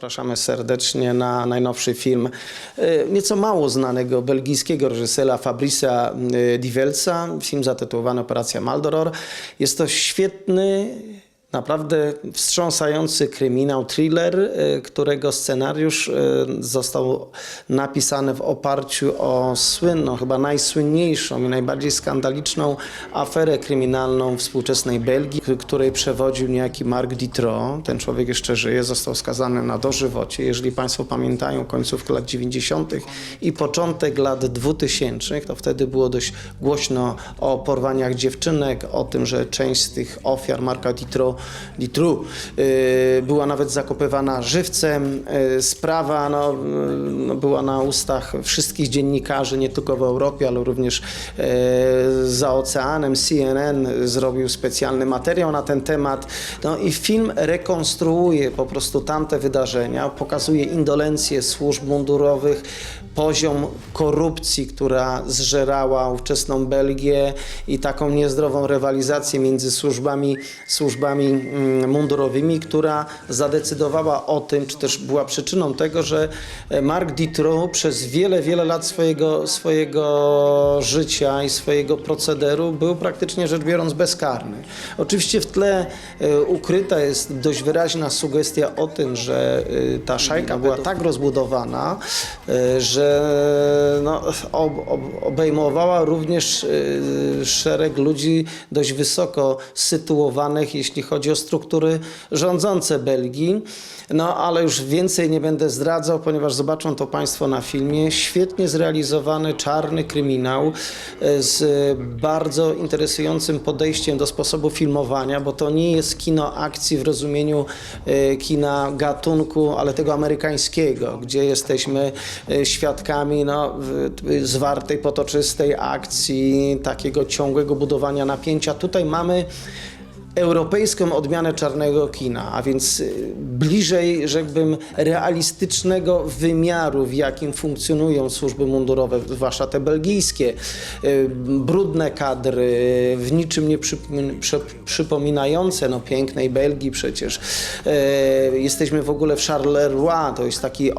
Zapraszamy serdecznie na najnowszy film e, nieco mało znanego belgijskiego reżysera Fabrice'a e, Divelsa. Film zatytułowany Operacja Maldoror. Jest to świetny, naprawdę wstrząsający kryminał, thriller, e, którego scenariusz e, został napisany w oparciu o słynną, chyba najsłynniejszą i najbardziej skandaliczną aferę kryminalną współczesnej Belgii, której przewodził niejaki Marc Ditro. Ten człowiek jeszcze żyje, został skazany na dożywocie. Jeżeli Państwo pamiętają końcówkę lat 90. i początek lat 2000, to wtedy było dość głośno o porwaniach dziewczynek, o tym, że część z tych ofiar Marka Ditro, Ditru yy, była nawet zakopywana żywcem. Yy, sprawa no, yy, no, była na ustach wszystkich dziennikarzy, nie tylko w Europie, ale również za oceanem. CNN zrobił specjalny materiał na ten temat. No i film rekonstruuje po prostu tamte wydarzenia, pokazuje indolencję służb mundurowych, poziom korupcji, która zżerała ówczesną Belgię i taką niezdrową rywalizację między służbami, służbami mm, mundurowymi, która zadecydowała o tym, czy też była przyczyną tego, że e, Marc Dutroux przez wiele, wiele lat swojego, swojego życia i swojego procederu był praktycznie rzecz biorąc bezkarny. Oczywiście w tle e, ukryta jest dość wyraźna sugestia o tym, że e, ta szajka była tak rozbudowana, że no, ob, ob, obejmowała również szereg ludzi dość wysoko sytuowanych, jeśli chodzi o struktury rządzące Belgii. No, ale już więcej nie będę zdradzał, ponieważ zobaczą to Państwo na filmie. Świetnie zrealizowany czarny kryminał e, z bardzo interesującym podejściem do sposobu filmowania, bo to nie jest kino akcji w rozumieniu e, kina gatunku, ale tego amerykańskiego, gdzie jesteśmy e, świadkami no, zwartej, potoczystej akcji, takiego ciągłego budowania napięcia. Tutaj mamy europejską odmianę czarnego kina, a więc y, bliżej, rzekłbym, realistycznego wymiaru, w jakim funkcjonują służby mundurowe, zwłaszcza te belgijskie. Y, Brudne kadry, w niczym nie przypom- przy, przypominające no, pięknej Belgii przecież. E, Jesteśmy w ogóle w Charleroi, to jest taki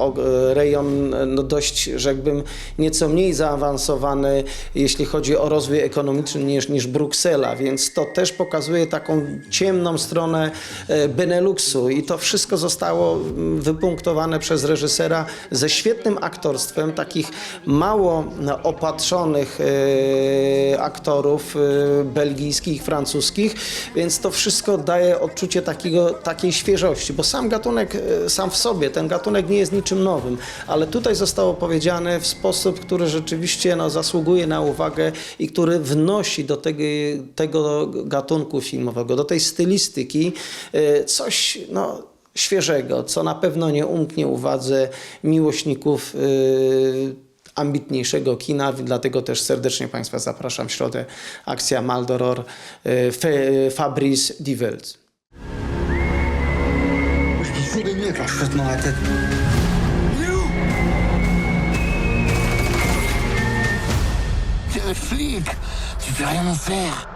rejon no, dość, rzekłbym, nieco mniej zaawansowany, jeśli chodzi o rozwój ekonomiczny niż, niż Bruksela, więc to też pokazuje taką ciemną stronę e, Beneluxu. I to wszystko zostało mm, wypunktowane przez reżysera ze świetnym aktorstwem takich mało no, opatrzonych e, aktorów e, belgijskich, francuskich, więc to wszystko daje odczucie takiego, takiej świeżości, bo sam gatunek e, sam w sobie, ten gatunek nie jest niczym nowym, ale tutaj zostało powiedziane w sposób, który rzeczywiście no, zasługuje na uwagę i który wnosi do tego, tego gatunku filmowego, do tej stylistyki e, coś no, świeżego, co na pewno nie umknie uwadze miłośników e, ambitniejszego kina, dlatego też serdecznie Państwa zapraszam w środę. Akcja Maldoror e, Fabrice Divels. Je vis jour et nuit avec